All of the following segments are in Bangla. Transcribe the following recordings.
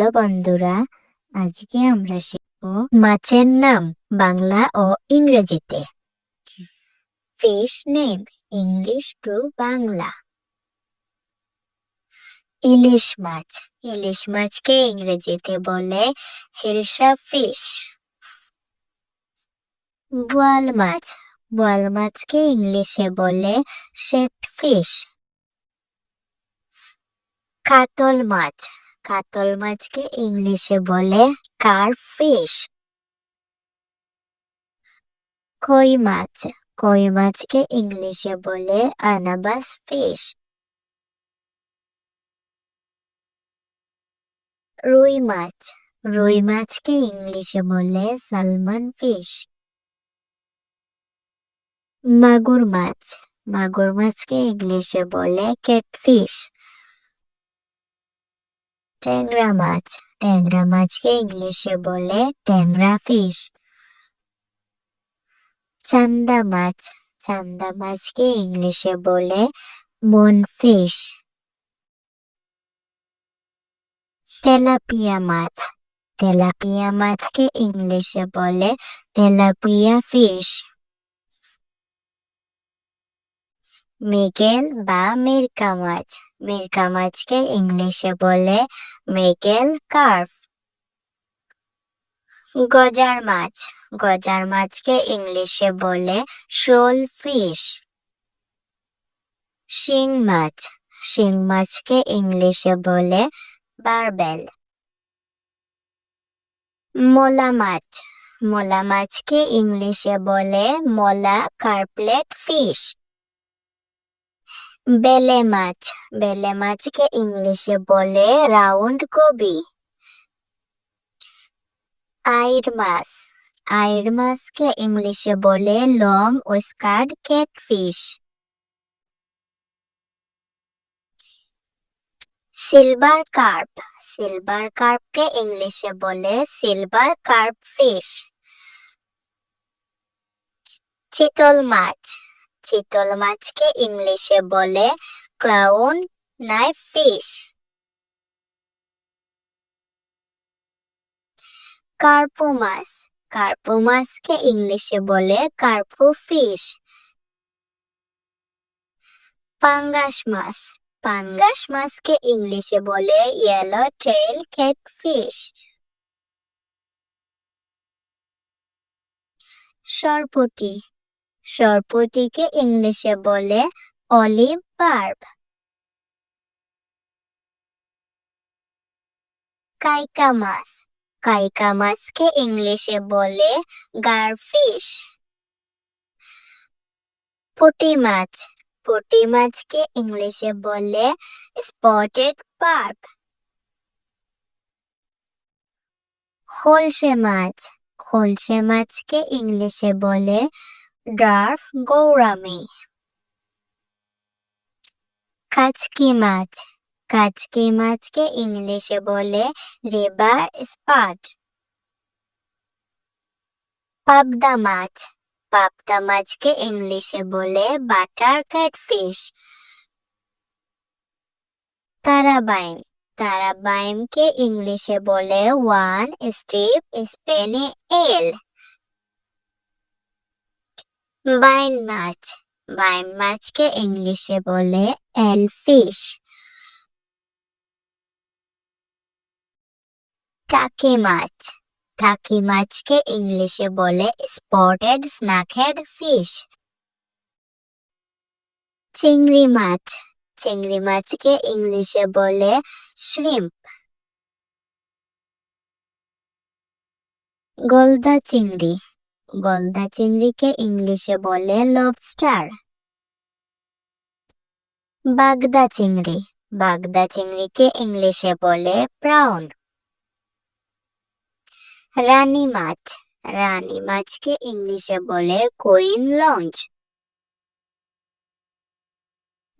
হ্যালো বন্ধুরা, আজকে আমরা শিখব মাছের নাম বাংলা ও ইংরেজিতে। Fish name English to Bangla. ইলিশ মাছ, ইলিশ মাছকে ইংরেজিতে বলে হিরসা ফিশ। বোয়াল মাছ, বোয়াল মাছকে ইংলিশে বলে শেট ফিশ। কাতল মাছ কাতল মাছকে ইংলিশে বলে কার ফিশ? কই মাছ? কই মাছকে ইংলিশে বলে আনাবাস ফিশ? রুই মাছ। রুই মাছকে ইংলিশে বলে সালমান ফিশ। মাগুর মাছ। মাগুর মাছকে ইংলিশে বলে ক্যাটফিশ। ট্যাংরা মাছ। ট্যাংরা মাছকে ইংলিশে বলে ট্যাংরা ফিশ চান্দা মাছ। চান্দা মাছকে ইংলিশে বলে মন ফিশ তেলাপিয়া মাছ। তেলাপিয়া মাছকে ইংলিশে বলে তেলাপিয়া ফিশ মেগেল বা মিরকা মাছ মিরকা মাছকে ইংলিশে বলে মেগেল কার্ভ গজার মাছ গজার মাছকে ইংলিশে বলে শোল ফিশ। শিং মাছ শিং মাছকে ইংলিশে বলে বারবেল। মোলা মাছ মোলা মাছকে ইংলিশে বলে মোলা কার্পলেট ফিশ। বেলে মাছ, বেলে মাছকে ইংলিশে বলে রাউন্ড গোবি আইর মাছ, আইর মাছকে ইংলিশে বলে long whiskered catfish silver carp, silver কার্পকে ইংলিশে বলে সিলভার কার্প ফিশ। চিতল মাছ চিতল মাছকে ইংলিশে বলে ক্লাউন নাইফ ফিশ কার্পো মাছ, কার্পো মাছকে ইংলিশে বলে কার্পো ফিশ পাঙ্গাস মাছ, পাঙ্গাস মাছকে ইংলিশে বলে ইয়েলো টেইল ক্যাটফিশ সরপুটি সরপুটিকে ইংলিশে বলে অলিভ বার্ব। কাইকা মাছ কাইকা মাছকে ইংলিশে বলে গারফিশ। পুঁটি মাছ পুঁটি মাছকে ইংলিশে বলে স্পটেড বার্ব। খোলসে মাছ। খোলসে মাছকে ইংলিশে বলে ডার্ফ গৌরামি কাচকি মাছ কাচকি মাছকে ইংলিশে বলে রিভার স্পাট পাবদা মাছ পাবদা মাছকে ইংলিশে বলে বাটার ক্যাটফিশ তারাবাইম তারাবাইমকে ইংলিশে বলে ওয়ান স্ট্রিপ স্পেনে এল বাইন মাছ বাইন মাছকে ইংলিশে বলে এলফিশ টাকি মাছ, টাকি মাছকে ইংলিশে বলে স্পটেড স্নাকেড ফিশ চিংড়ি মাছ, চিংড়ি মাছকে ইংলিশে বলে শ্রিম্প গলদা চিংড়ি গলদা চিংড়িকে ইংলিশে বলে লবস্টার বাগদা চিংড়ি বাগদা চিংড়িকে ইংলিশে বলে প্রাউন রানী মাছ রানী মাছকে ইংলিশে বলে কুইন লঞ্চ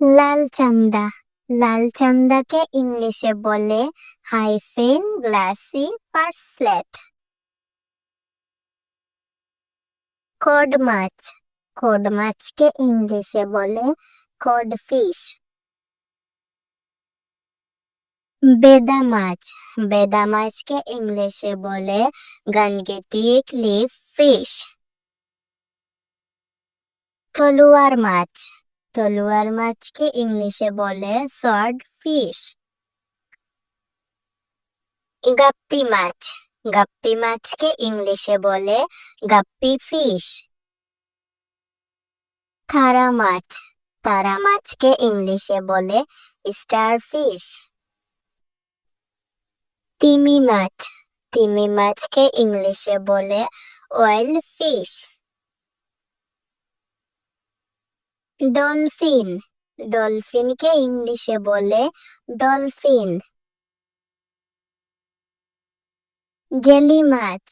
লাল চান্দা লাল চান্দাকে ইংলিশে বলে হাইফেন গ্লাসি পার্সলেট কড মাছ কড মাছকে ইংলিশে বলে কড ফিশ বেদা মাছ. বেদা মাছকে ইংলিশে বলে গানগেটিক লিফ ফিশ তলুয়ার মাছ. তলুয়ার মাছকে ইংলিশে বলে সর্ড ফিশ গাপ্পি মাছ. গাপ্পি মাছকে ইংলিশে বলে গাপ্পি ফিশ। থারা মাছ। তারা মাছকে ইংলিশে বলে স্টার ফিশ। তিমি মাছ। তিমি মাছকে ইংলিশে বলে অয়েল ফিশ। ডলফিন। ডলফিনকে ইংলিশে বলে ডলফিন। জেলি মাছ।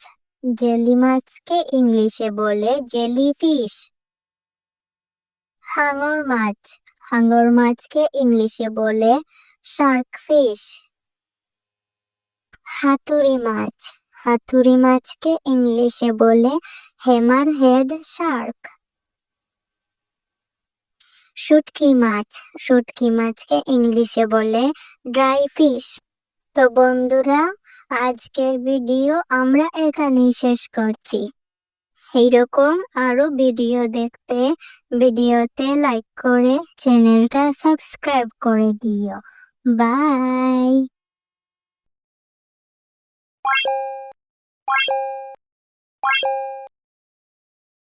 জেলি মাছকে ইংলিশে বলে জেলি ফিশ। হাঙর মাছ। হাঙর মাছকে ইংলিশে বলে শার্ক ফিশ। হাতুড়ি মাছ। হাতুড়ি মাছকে ইংলিশে বলে হেমার হেড শার্ক। শুটকি মাছ। শুটকি মাছকে ইংলিশে বলে ড্রাই ফিশ। তো বন্ধুরা আজকের ভিডিও আমরা এখানেই শেষ করছি। এইরকম আরও ভিডিও দেখতে ভিডিওতে লাইক করে চ্যানেলটা সাবস্ক্রাইব করে দিও। বাই।